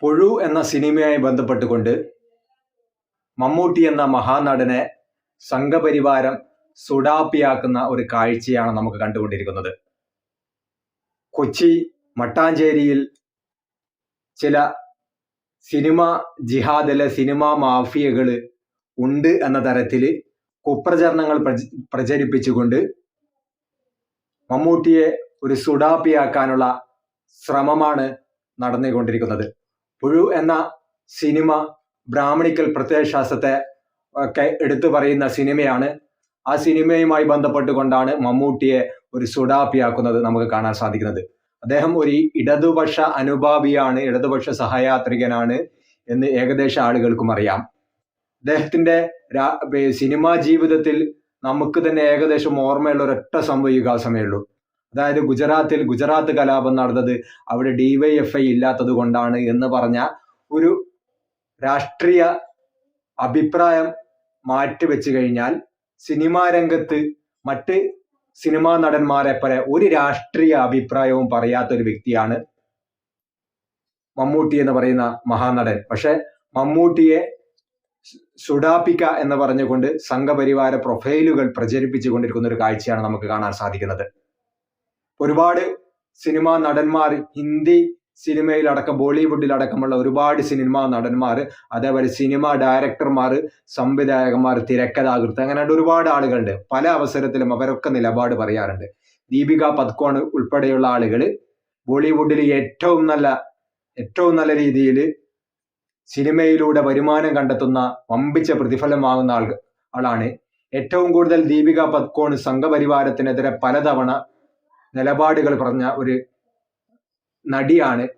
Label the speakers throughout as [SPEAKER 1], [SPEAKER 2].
[SPEAKER 1] പുഴു എന്ന സിനിമയുമായി ബന്ധപ്പെട്ടുകൊണ്ട് മമ്മൂട്ടി എന്ന മഹാനടനെ സംഘപരിവാരം സുഡാപ്പിയാക്കുന്ന ഒരു കാഴ്ചയാണ് നമുക്ക് കണ്ടുകൊണ്ടിരിക്കുന്നത്. കൊച്ചി മട്ടാഞ്ചേരിയിൽ ചില സിനിമ ജിഹാദിലെ സിനിമ മാഫിയകൾ ഉണ്ട് എന്ന തരത്തിൽ കുപ്രചരണങ്ങൾ പ്രച- പ്രചരിപ്പിച്ചുകൊണ്ട് മമ്മൂട്ടിയെ ഒരു സുഡാപ്പിയാക്കാനുള്ള ശ്രമമാണ് നടന്നുകൊണ്ടിരിക്കുന്നത്. പുഴു എന്ന സിനിമ ബ്രാഹ്മണിക്കൽ പ്രത്യയശാസ്ത്രത്തെ ഒക്കെ എടുത്തു പറയുന്ന സിനിമയാണ്. ആ സിനിമയുമായി ബന്ധപ്പെട്ടുകൊണ്ടാണ് മമ്മൂട്ടിയെ ഒരു സുഡാപ്പിയാക്കുന്നത് നമുക്ക് കാണാൻ സാധിക്കുന്നത്. അദ്ദേഹം ഒരു ഇടതുപക്ഷ അനുഭാവിയാണ് ഇടതുപക്ഷ സഹയാത്രികനാണ് എന്ന് ഏകദേശം ആളുകൾക്കും അറിയാം. അദ്ദേഹത്തിന്റെ സിനിമാ ജീവിതത്തിൽ നമുക്ക് തന്നെ ഏകദേശം ഓർമ്മയുള്ള ഒരൊറ്റ സംഭവിക്കാസമേ ഉള്ളൂ അതായത് ഗുജറാത്തിൽ ഗുജറാത്ത് കലാപം നടന്നത് അവിടെ ഡിവൈഎഫ്ഐ ഇല്ലാത്തത് കൊണ്ടാണ് എന്ന് പറഞ്ഞ ഒരു രാഷ്ട്രീയ അഭിപ്രായം മാറ്റിവെച്ച് കഴിഞ്ഞാൽ സിനിമാ രംഗത്ത് മറ്റ് സിനിമാ നടന്മാരെ പോലെ ഒരു രാഷ്ട്രീയ അഭിപ്രായവും പറയാത്ത ഒരു വ്യക്തിയാണ് മമ്മൂട്ടി എന്ന് പറയുന്ന മഹാനടൻ. പക്ഷെ മമ്മൂട്ടിയെ സുഡാപ്പിക്ക എന്ന് പറഞ്ഞുകൊണ്ട് സംഘപരിവാര പ്രൊഫൈലുകൾ പ്രചരിപ്പിച്ചു കൊണ്ടിരിക്കുന്ന ഒരു കാഴ്ചയാണ് നമുക്ക് കാണാൻ സാധിക്കുന്നത്. ഒരുപാട് സിനിമാ നടന്മാർ ഹിന്ദി സിനിമയിലടക്കം ബോളിവുഡിലടക്കമുള്ള ഒരുപാട് സിനിമാ നടന്മാർ അതേപോലെ സിനിമ ഡയറക്ടർമാർ സംവിധായകന്മാർ തിരക്കഥാകൃത്ത് അങ്ങനെ ഒരുപാട് ആളുകളുണ്ട്. പല അവസരത്തിലും അവരൊക്കെ നിലപാട് പറയാറുണ്ട്. ദീപിക പത്കോൺ ഉൾപ്പെടെയുള്ള ആളുകൾ ബോളിവുഡിൽ ഏറ്റവും നല്ല ഏറ്റവും നല്ല രീതിയിൽ സിനിമയിലൂടെ വരുമാനം കണ്ടെത്തുന്ന വമ്പിച്ച പ്രതിഫലം വാങ്ങുന്ന ആൾ ആളാണ്. ഏറ്റവും കൂടുതൽ ദീപിക പത്കോൺ സംഘപരിവാരത്തിനെതിരെ പലതവണ നിലപാടുകൾ പറഞ്ഞ ഒരു നടിയാണ്.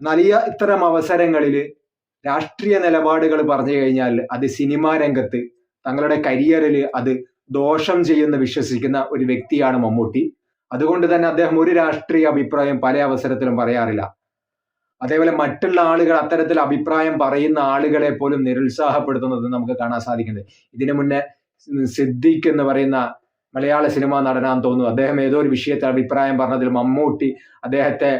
[SPEAKER 1] നല്ല ഇത്തരം അവസരങ്ങളിൽ രാഷ്ട്രീയ നിലപാടുകൾ പറഞ്ഞു കഴിഞ്ഞാൽ അത് സിനിമാ രംഗത്ത് തങ്ങളുടെ കരിയറിൽ അത് ദോഷം ചെയ്യുന്ന വിശ്വസിക്കുന്ന ഒരു വ്യക്തിയാണ് മമ്മൂട്ടി. അതുകൊണ്ട് തന്നെ അദ്ദേഹം ഒരു രാഷ്ട്രീയ അഭിപ്രായം പല അവസരത്തിലും പറയാറില്ല. അതേപോലെ മറ്റുള്ള ആളുകൾ അത്തരത്തിൽ അഭിപ്രായം പറയുന്ന ആളുകളെ പോലും നിരുത്സാഹപ്പെടുത്തുന്നത് നമുക്ക് കാണാൻ സാധിക്കുന്നത് ഇതിനു മുന്നേ സിദ്ദിഖ് എന്ന് പറയുന്ന മലയാള സിനിമാ നടനാന്ന് തോന്നുന്നു. അദ്ദേഹം ഏതോ ഒരു വിഷയത്തെ അഭിപ്രായം പറഞ്ഞതിൽ മമ്മൂട്ടി അദ്ദേഹത്തെ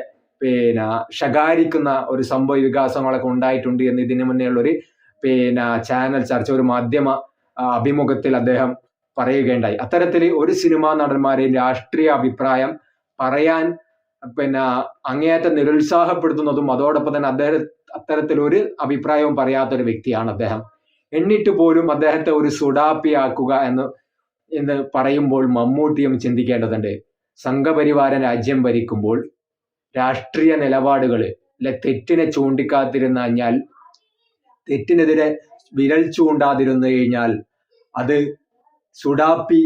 [SPEAKER 1] പിന്നെ ശകാരിക്കുന്ന ഒരു സംഭവ വികാസങ്ങളൊക്കെ ഉണ്ടായിട്ടുണ്ട് എന്ന് ഇതിനു മുന്നേയുള്ള ഒരു പിന്നെ ചാനൽ ചർച്ച ഒരു മാധ്യമ അഭിമുഖത്തിൽ അദ്ദേഹം പറയുകയുണ്ടായി. അത്തരത്തിൽ ഒരു സിനിമാ നടന്മാരെയും രാഷ്ട്രീയ അഭിപ്രായം പറയാൻ പിന്നെ അങ്ങേയറ്റം നിരുത്സാഹപ്പെടുത്തുന്നതും അതോടൊപ്പം തന്നെ അദ്ദേഹം അത്തരത്തിൽ ഒരു അഭിപ്രായവും പറയാത്ത ഒരു വ്യക്തിയാണ് അദ്ദേഹം. എന്നിട്ട് പോലും അദ്ദേഹത്തെ ഒരു സുഡാപ്പിയാക്കുക എന്ന് എന്ന് പറയുമ്പോൾ മമ്മൂട്ടിയും ചിന്തിക്കേണ്ടതുണ്ട്. സംഘപരിവാര രാജ്യം ഭരിക്കുമ്പോൾ രാഷ്ട്രീയ നിലപാടുകൾ അല്ലെ തെറ്റിനെ ചൂണ്ടിക്കാത്തിരുന്നു കഴിഞ്ഞാൽ തെറ്റിനെതിരെ വിരൽ ചൂണ്ടാതിരുന്നു കഴിഞ്ഞാൽ അത് സുഡാപ്പി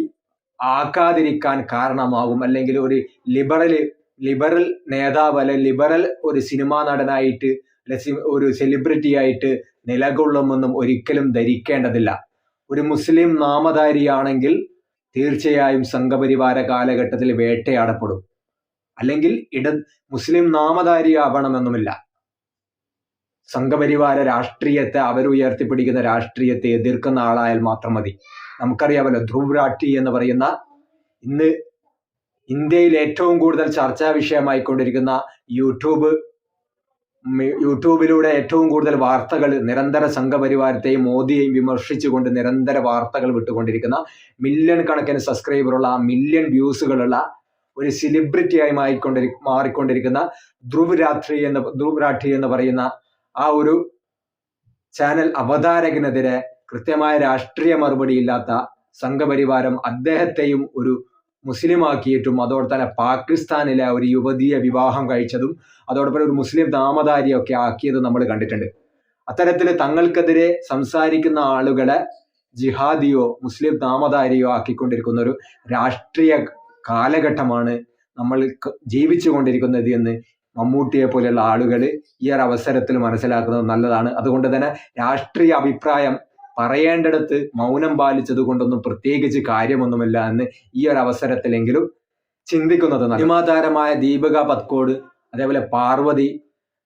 [SPEAKER 1] ആക്കാതിരിക്കാൻ കാരണമാകും. അല്ലെങ്കിൽ ഒരു ലിബറൽ ലിബറൽ നേതാവ് അല്ലെ ലിബറൽ ഒരു സിനിമാ നടനായിട്ട് ഒരു സെലിബ്രിറ്റി ആയിട്ട് നിലകൊള്ളുമെന്നും ഒരിക്കലും ധരിക്കേണ്ടതില്ല. ഒരു മുസ്ലിം നാമധാരിയാണെങ്കിൽ തീർച്ചയായും സംഘപരിവാര കാലഘട്ടത്തിൽ വേട്ടയാടപ്പെടും. അല്ലെങ്കിൽ ഇട മുസ്ലിം നാമധാരിയാവണമെന്നുമില്ല. സംഘപരിവാര രാഷ്ട്രീയത്തെ അവരുയർത്തിപ്പിടിക്കുന്ന രാഷ്ട്രീയത്തെ എതിർക്കുന്ന ആളായാൽ മാത്രം മതി. നമുക്കറിയാമല്ലോ ധ്രുവ് എന്ന് പറയുന്ന ഇന്ന് ഇന്ത്യയിൽ ഏറ്റവും കൂടുതൽ ചർച്ചാ വിഷയമായിക്കൊണ്ടിരിക്കുന്ന യൂട്യൂബ് യൂട്യൂബിലൂടെ ഏറ്റവും കൂടുതൽ വാർത്തകൾ നിരന്തര സംഘപരിവാരത്തെയും മോദിയെയും വിമർശിച്ചുകൊണ്ട് നിരന്തര വാർത്തകൾ വിട്ടുകൊണ്ടിരിക്കുന്ന മില്യൺ കണക്കിന് സബ്സ്ക്രൈബറുള്ള മില്യൺ വ്യൂസുകളുള്ള ഒരു സെലിബ്രിറ്റിയായി മാറിക്കൊണ്ടിരി മാറിക്കൊണ്ടിരിക്കുന്ന ധ്രുവ് രാത്രി എന്ന് ധ്രുവ് രാഠി എന്ന് പറയുന്ന ആ ഒരു ചാനൽ അവതാരകനെതിരെ കൃത്യമായ രാഷ്ട്രീയ മറുപടി ഇല്ലാത്ത സംഘപരിവാരം അദ്ദേഹത്തെയും ഒരു മുസ്ലിമാക്കിയിട്ടും അതോടെ തന്നെ പാകിസ്ഥാനിലെ ഒരു യുവതിയെ വിവാഹം കഴിച്ചതും അതോടൊപ്പം ഒരു മുസ്ലിം നാമധാരിയൊക്കെ ആക്കിയതും നമ്മൾ കണ്ടിട്ടുണ്ട്. അത്തരത്തിൽ തങ്ങൾക്കെതിരെ സംസാരിക്കുന്ന ആളുകളെ ജിഹാദിയോ മുസ്ലിം നാമധാരിയോ ആക്കിക്കൊണ്ടിരിക്കുന്ന ഒരു രാഷ്ട്രീയ കാലഘട്ടമാണ് നമ്മൾ ജീവിച്ചു കൊണ്ടിരിക്കുന്നത് എന്ന് മമ്മൂട്ടിയെ പോലെയുള്ള ആളുകൾ ഈ ഒരു അവസരത്തിൽ മനസ്സിലാക്കുന്നത് നല്ലതാണ്. അതുകൊണ്ട് തന്നെ രാഷ്ട്രീയ അഭിപ്രായം പറയേണ്ടിടത്ത് മൗനം പാലിച്ചത് കൊണ്ടൊന്നും പ്രത്യേകിച്ച് കാര്യമൊന്നുമില്ല എന്ന് ഈ ഒരു അവസരത്തിലെങ്കിലും ചിന്തിക്കുന്നത് സിനിമാതാരമായ ദീപിക പത്കോട് അതേപോലെ പാർവതി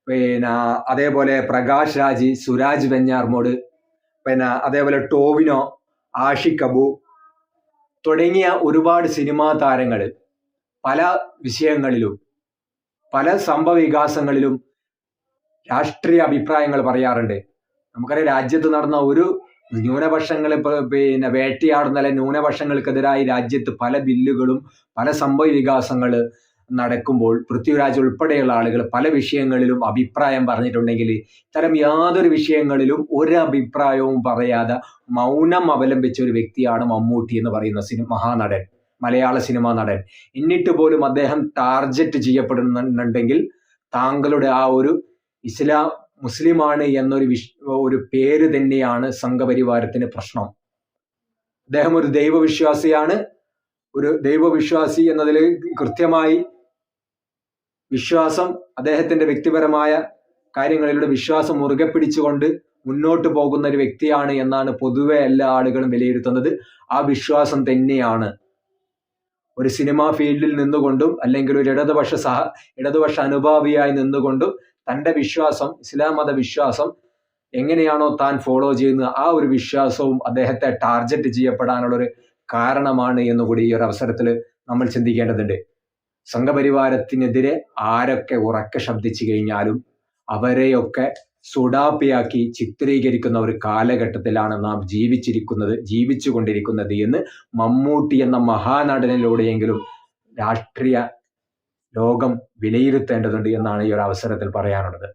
[SPEAKER 1] പിന്നെ അതേപോലെ പ്രകാശ് രാജി സുരാജ് വെഞ്ഞാർമോട് പിന്നെ അതേപോലെ ടോവിനോ ആഷിഖ് അബു തുടങ്ങിയ ഒരുപാട് സിനിമാ താരങ്ങൾ പല വിഷയങ്ങളിലും പല സംഭവ വികാസങ്ങളിലും രാഷ്ട്രീയ അഭിപ്രായങ്ങൾ പറയാറുണ്ട്. നമുക്കറിയാം രാജ്യത്ത് നടന്ന ഒരു ന്യൂനപക്ഷങ്ങൾ പിന്നെ വേട്ടയാടുന്ന അല്ലെ ന്യൂനപക്ഷങ്ങൾക്കെതിരായി രാജ്യത്ത് പല ബില്ലുകളും പല സംഭവ വികാസങ്ങൾ നടക്കുമ്പോൾ പൃഥ്വിരാജ് ഉൾപ്പെടെയുള്ള ആളുകൾ പല വിഷയങ്ങളിലും അഭിപ്രായം പറഞ്ഞിട്ടുണ്ടെങ്കിൽ ഇത്തരം യാതൊരു വിഷയങ്ങളിലും ഒരു അഭിപ്രായവും പറയാതെ മൗനം അവലംബിച്ച ഒരു വ്യക്തിയാണ് മമ്മൂട്ടി എന്ന് പറയുന്ന സിനിമ മഹാനടൻ മലയാള സിനിമാ നടൻ. എന്നിട്ട് പോലും അദ്ദേഹം ടാർജറ്റ് ചെയ്യപ്പെടുന്നുണ്ടെങ്കിൽ താങ്കളുടെ ആ ഒരു ഇസ്ലാം മുസ്ലിമാണ് എന്നൊരു വിഷ് ഒരു പേര് തന്നെയാണ് സംഘപരിവാരത്തിന് പ്രശ്നം. അദ്ദേഹം ഒരു ദൈവവിശ്വാസിയാണ്. ഒരു ദൈവവിശ്വാസി എന്നതിൽ കൃത്യമായി വിശ്വാസം അദ്ദേഹത്തിന്റെ വ്യക്തിപരമായ കാര്യങ്ങളിലൂടെ വിശ്വാസം മുറുകെ പിടിച്ചുകൊണ്ട് മുന്നോട്ട് പോകുന്ന ഒരു വ്യക്തിയാണ് എന്നാണ് പൊതുവെ എല്ലാ ആളുകളും വിലയിരുത്തുന്നത്. ആ വിശ്വാസം തന്നെയാണ്. ഒരു സിനിമാ ഫീൽഡിൽ നിന്നുകൊണ്ടും അല്ലെങ്കിൽ ഒരു ഇടതുപക്ഷ സഹ ഇടതുപക്ഷ അനുഭാവിയായി നിന്നുകൊണ്ടും തന്റെ വിശ്വാസം ഇസ്ലാം മത വിശ്വാസം എങ്ങനെയാണോ താൻ ഫോളോ ചെയ്യുന്നത് ആ ഒരു വിശ്വാസവും അദ്ദേഹത്തെ ടാർഗറ്റ് ചെയ്യപ്പെടാനുള്ളൊരു കാരണമാണ് എന്നുകൂടി ഈ ഒരു അവസരത്തിൽ നമ്മൾ ചിന്തിക്കേണ്ടതുണ്ട്. സംഘപരിവാരത്തിനെതിരെ ആരൊക്കെ ഉറക്കെ ശബ്ദിച്ചു കഴിഞ്ഞാലും അവരെയൊക്കെ സുഡാപ്പിയാക്കി ചിത്രീകരിക്കുന്ന ഒരു കാലഘട്ടത്തിലാണ് നാം ജീവിച്ചിരിക്കുന്നത് ജീവിച്ചു കൊണ്ടിരിക്കുന്നത് എന്ന് മമ്മൂട്ടി എന്ന മഹാനടനിലൂടെയെങ്കിലും രാഷ്ട്രീയ ലോകം വിലയിരുത്തേണ്ടതുണ്ട് എന്നാണ് ഈ ഒരു അവസരത്തിൽ പറയാനുള്ളത്.